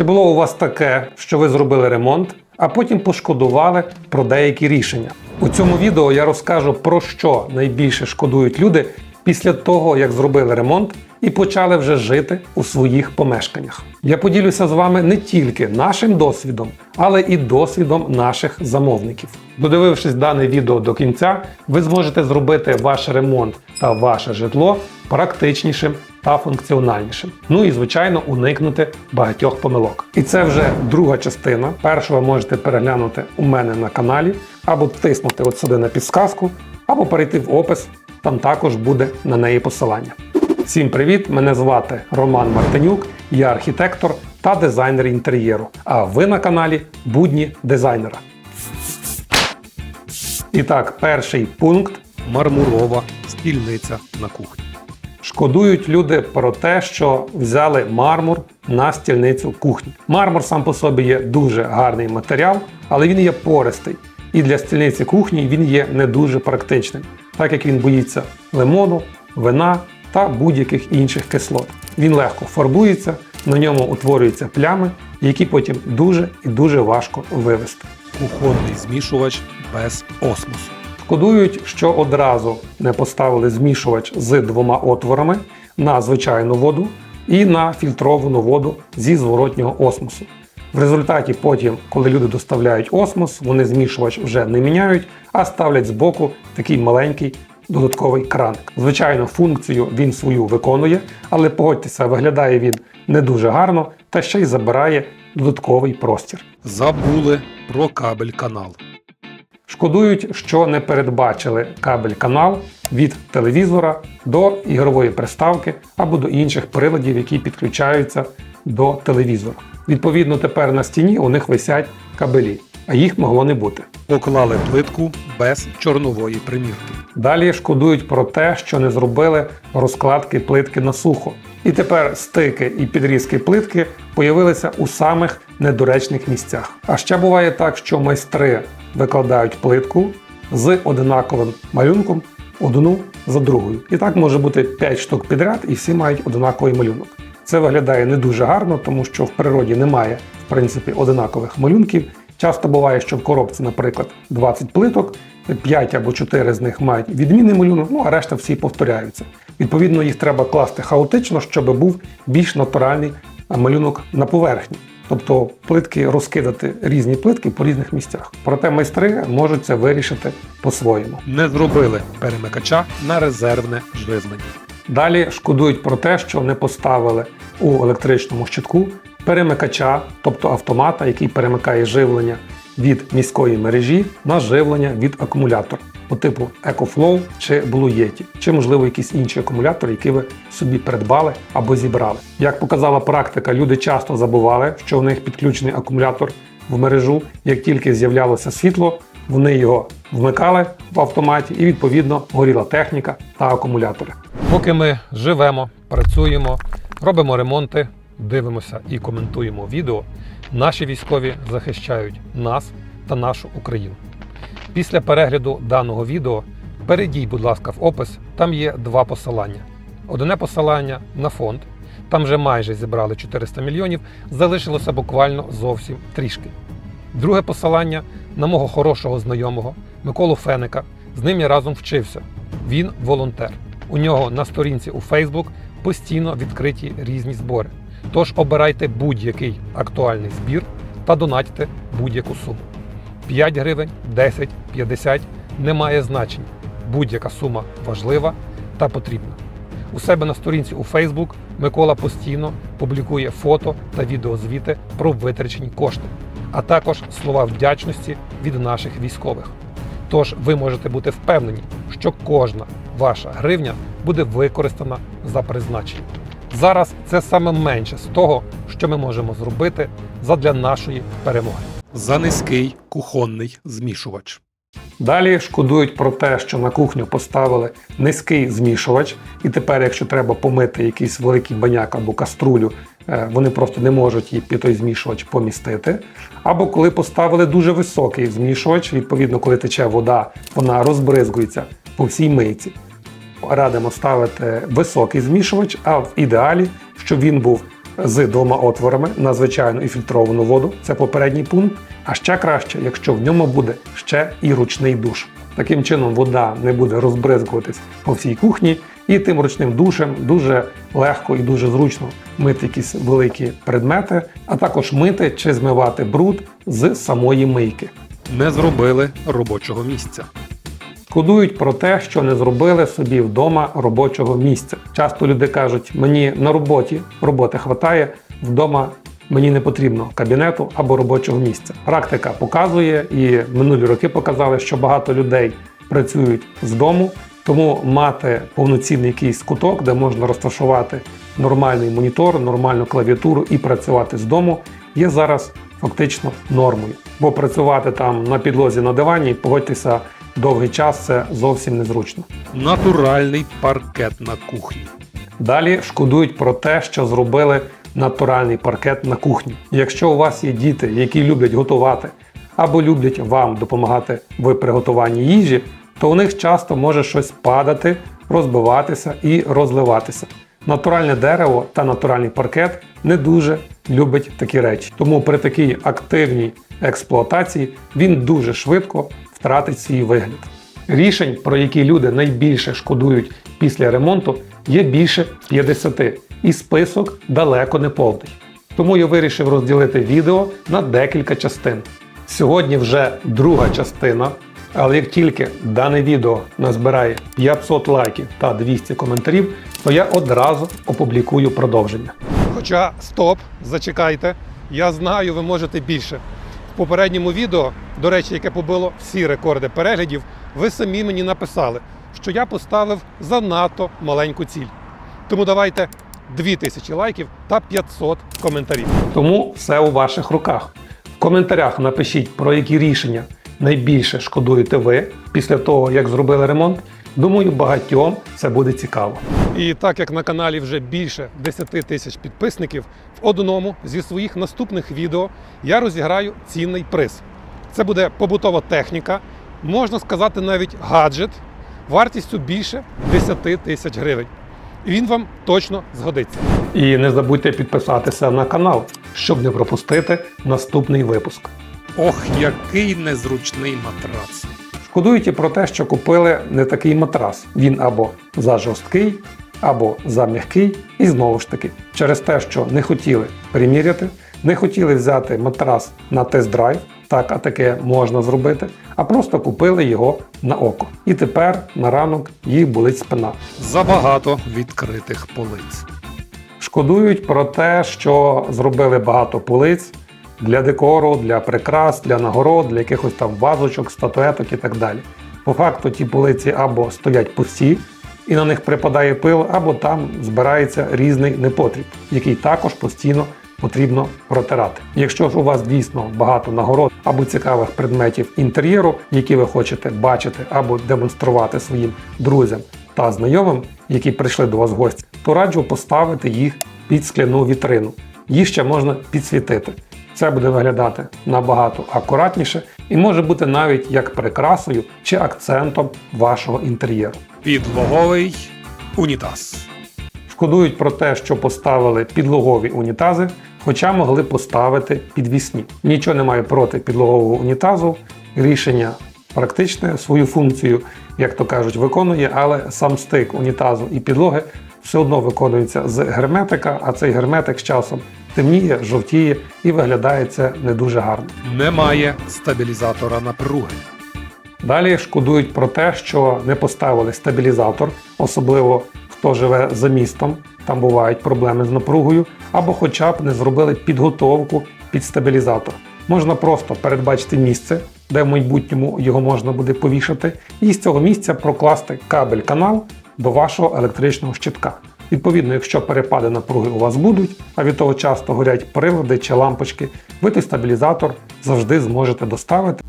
Чи було у вас таке, що ви зробили ремонт, а потім пошкодували про деякі рішення? У цьому відео я розкажу про що найбільше шкодують люди після того, як зробили ремонт і почали вже жити у своїх помешканнях. Я поділюся з вами не тільки нашим досвідом, але і досвідом наших замовників. Додивившись дане відео до кінця, ви зможете зробити ваш ремонт та ваше житло практичнішим та функціональнішим. Ну і звичайно уникнути багатьох помилок. І це вже друга частина. Першу ви можете переглянути у мене на каналі, або тиснути от сюди на підсказку, або перейти в опис. Там також буде на неї посилання. Всім привіт! Мене звати Роман Мартинюк, я архітектор та дизайнер інтер'єру. А ви на каналі Будні дизайнера. І так, перший пункт мармурова стільниця на кухні. Шкодують люди про те, що взяли мармур на стільницю кухні. Мармур сам по собі є дуже гарний матеріал, але він є пористий. І для стільниці кухні він є не дуже практичним, так як він боїться лимону, вина та будь-яких інших кислот. Він легко фарбується, на ньому утворюються плями, які потім дуже і дуже важко вивести. Кухонний змішувач без осмосу. Шкодують, що одразу не поставили змішувач з двома отворами на звичайну воду і на фільтровану воду зі зворотнього осмосу. В результаті потім, коли люди доставляють осмос, вони змішувач вже не міняють, а ставлять збоку такий маленький додатковий краник. Звичайно, функцію він свою виконує, але погодьтеся, виглядає він не дуже гарно та ще й забирає додатковий простір. Забули про кабель канал. Шкодують, що не передбачили кабель-канал від телевізора до ігрової приставки або до інших приладів, які підключаються до телевізора. Відповідно, тепер на стіні у них висять кабелі, а їх могло не бути. Поклали плитку без чорнової примірки. Далі шкодують про те, що не зробили розкладки плитки на сухо. І тепер стики і підрізки плитки появилися у самих недоречних місцях. А ще буває так, що майстри викладають плитку з одинаковим малюнком одну за другою. І так може бути 5 штук підряд, і всі мають одинаковий малюнок. Це виглядає не дуже гарно, тому що в природі немає в принципі одинакових малюнків. Часто буває, що в коробці, наприклад, 20 плиток, 5 або 4 з них мають відмінний малюнок, ну а решта всі повторяються. Відповідно, їх треба класти хаотично, щоб був більш натуральний малюнок на поверхні. Тобто плитки розкидати різні плитки по різних місцях. Проте майстри можуть це вирішити по-своєму. Не зробили перемикача на резервне живлення. Далі шкодують про те, що не поставили у електричному щитку перемикача, тобто автомата, який перемикає живлення від міської мережі на живлення від акумулятора по типу EcoFlow чи Blue Yeti, чи можливо якийсь інший акумулятор, який ви собі придбали або зібрали. Як показала практика, люди часто забували, що у них підключений акумулятор в мережу. Як тільки з'являлося світло, вони його вмикали в автоматі і відповідно горіла техніка та акумулятори. Поки ми живемо, працюємо, робимо ремонти, дивимося і коментуємо відео, наші військові захищають нас та нашу Україну. Після перегляду даного відео перейдіть, будь ласка, в опис. Там є два посилання. Одне посилання на фонд. Там вже майже зібрали 400 мільйонів, залишилося буквально зовсім трішки. Друге посилання на мого хорошого знайомого Миколу Феника. З ним я разом вчився. Він волонтер. У нього на сторінці у Facebook постійно відкриті різні збори. Тож обирайте будь-який актуальний збір та донатьте будь-яку суму. 5 гривень, 10, 50 не має значення. Будь-яка сума важлива та потрібна. У себе на сторінці у Facebook Микола постійно публікує фото та відеозвіти про витрачені кошти, а також слова вдячності від наших військових. Тож ви можете бути впевнені, що кожна ваша гривня буде використана за призначенням. Зараз це саме менше з того, що ми можемо зробити задля нашої перемоги. За низький кухонний змішувач. Далі шкодують про те, що на кухню поставили низький змішувач, і тепер, якщо треба помити якийсь великий баняк або каструлю, е, вони просто не можуть її під той змішувач помістити. Або коли поставили дуже високий змішувач, відповідно, коли тече вода, вона розбризгується по всій мийці. Радимо ставити високий змішувач, а в ідеалі, щоб він був з двома отворами на звичайну і фільтровану воду. Це попередній пункт. А ще краще, якщо в ньому буде ще і ручний душ. Таким чином вода не буде розбризгуватись по всій кухні, і тим ручним душем дуже легко і дуже зручно мити якісь великі предмети, а також мити чи змивати бруд з самої мийки. Не зробили робочого місця. Шкодують про те, що не зробили собі вдома робочого місця. Часто люди кажуть, мені на роботі роботи хватає, вдома мені не потрібно кабінету або робочого місця. Практика показує, і минулі роки показали, що багато людей працюють з дому, тому мати повноцінний якийсь куток, де можна розташувати нормальний монітор, нормальну клавіатуру і працювати з дому, є зараз фактично нормою. Бо працювати там на підлозі на дивані, погодьтеся, довгий час це зовсім незручно. Натуральний паркет на кухні. Далі шкодують про те, що зробили натуральний паркет на кухні. Якщо у вас є діти, які люблять готувати або люблять вам допомагати в приготуванні їжі, то у них часто може щось падати, розбиватися і розливатися. Натуральне дерево та натуральний паркет не дуже любить такі речі. Тому при такій активній експлуатації він дуже швидко втратить свій вигляд. Рішень, про які люди найбільше шкодують після ремонту, є більше 50, і список далеко не повний. Тому я вирішив розділити відео на декілька частин. Сьогодні вже друга частина, але як тільки дане відео назбирає 500 лайків та 200 коментарів, то я одразу опублікую продовження. Хоча стоп, зачекайте. Я знаю, ви можете більше. Попередньому відео, до речі, яке побило всі рекорди переглядів, ви самі мені написали, що я поставив занадто маленьку ціль. Тому давайте 2000 лайків та 500 коментарів. Тому все у ваших руках. В коментарях напишіть, про які рішення найбільше шкодуєте ви після того, як зробили ремонт. Думаю, багатьом це буде цікаво. І так як на каналі вже більше 10 тисяч підписників, в одному зі своїх наступних відео я розіграю цінний приз. Це буде побутова техніка, можна сказати, навіть гаджет вартістю більше 10 тисяч гривень. І він вам точно згодиться. І не забудьте підписатися на канал, щоб не пропустити наступний випуск. Ох, який незручний матрац. Шкодують і про те, що купили не такий матрас. Він або зажорсткий, або зам'який, і знову ж таки, через те, що не хотіли приміряти, не хотіли взяти матрас на тест-драйв, так, а таке можна зробити, а просто купили його на око. І тепер на ранок їх болить спина. Забагато відкритих полиць. Шкодують про те, що зробили багато полиць для декору, для прикрас, для нагород, для якихось там вазочок, статуеток і так далі. По факту ті полиці або стоять пусті, і на них припадає пил, або там збирається різний непотріб, який також постійно потрібно протирати. Якщо ж у вас дійсно багато нагород або цікавих предметів інтер'єру, які ви хочете бачити або демонструвати своїм друзям та знайомим, які прийшли до вас в гості, то раджу поставити їх під скляну вітрину. Їх ще можна підсвітити. Це буде виглядати набагато акуратніше і може бути навіть як прикрасою чи акцентом вашого інтер'єру. Підлоговий унітаз. Шкодують про те, що поставили підлогові унітази, хоча могли поставити підвісні. Нічого не маю проти підлогового унітазу. Рішення практичне, свою функцію, як то кажуть, виконує, але сам стик унітазу і підлоги все одно виконується з герметика, а цей герметик з часом темніє, жовтіє і виглядає це не дуже гарно. Немає стабілізатора напруги. Далі шкодують про те, що не поставили стабілізатор, особливо хто живе за містом, там бувають проблеми з напругою, або хоча б не зробили підготовку під стабілізатор. Можна просто передбачити місце, де в майбутньому його можна буде повішати, і з цього місця прокласти кабель-канал до вашого електричного щитка. Відповідно, якщо перепади напруги у вас будуть, а від того часто горять прилади чи лампочки, ви той стабілізатор завжди зможете доставити.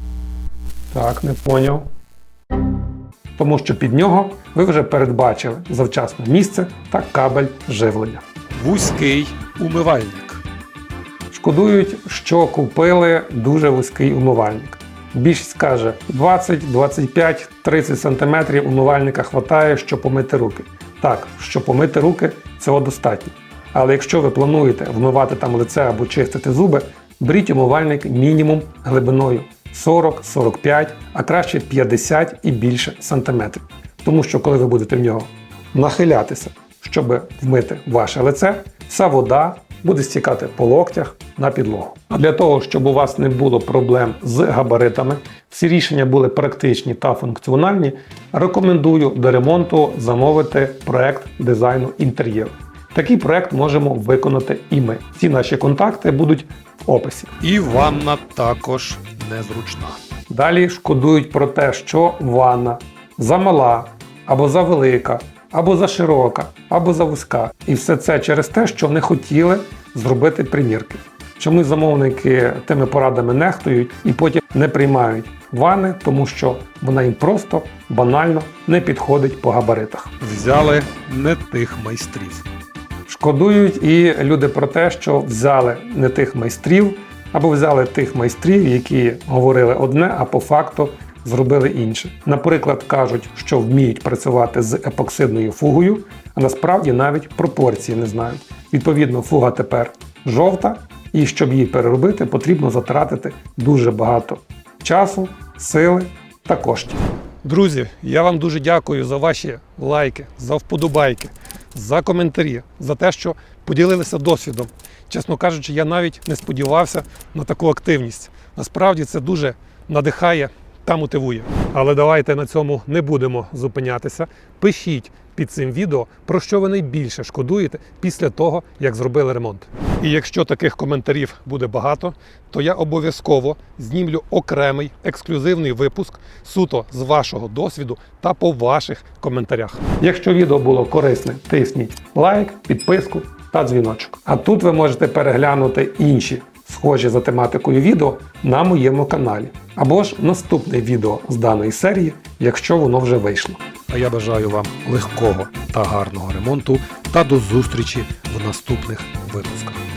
Так, не поняв. Тому що під нього ви вже передбачили завчасне місце та кабель живлення. Вузький умивальник. Шкодують, що купили дуже вузький умивальник. Більшість каже 20, 25, 30 см умивальника хватає, щоб помити руки. Так, щоб помити руки, цього достатньо. Але якщо ви плануєте вмивати там лице або чистити зуби, беріть умивальник мінімум глибиною 40-45, а краще 50 і більше сантиметрів. Тому що коли ви будете в нього нахилятися, щоб вмити ваше лице, вся вода буде стікати по локтях на підлогу. А для того, щоб у вас не було проблем з габаритами, всі рішення були практичні та функціональні, рекомендую до ремонту замовити проект дизайну інтер'єру. Такий проект можемо виконати і ми. Всі наші контакти будуть в описі. І ванна також незручна. Далі шкодують про те, що ванна замала, або завелика, або заширока, або завузька. І все це через те, що не хотіли зробити примірки. Чому замовники тими порадами нехтують і потім не приймають ванни, тому що вона їм просто банально не підходить по габаритах. Взяли не тих майстрів. Шкодують і люди про те, що взяли не тих майстрів, або взяли тих майстрів, які говорили одне, а по факту зробили інше. Наприклад, кажуть, що вміють працювати з епоксидною фугою, а насправді навіть пропорції не знають. Відповідно, фуга тепер жовта, і щоб її переробити, потрібно затратити дуже багато часу, сили та коштів. Друзі, я вам дуже дякую за ваші лайки, за вподобайки, за коментарі, за те, що поділилися досвідом. Чесно кажучи, я навіть не сподівався на таку активність. Насправді це дуже надихає та мотивує. Але давайте на цьому не будемо зупинятися. Пишіть під цим відео, про що ви найбільше шкодуєте після того, як зробили ремонт. І якщо таких коментарів буде багато, то я обов'язково знімлю окремий ексклюзивний випуск суто з вашого досвіду та по ваших коментарях. Якщо відео було корисне, тисніть лайк, підписку та дзвіночок. А тут ви можете переглянути інші схожі за тематикою відео на моєму каналі. Або ж наступне відео з даної серії, якщо воно вже вийшло. А я бажаю вам легкого та гарного ремонту та до зустрічі в наступних випусках.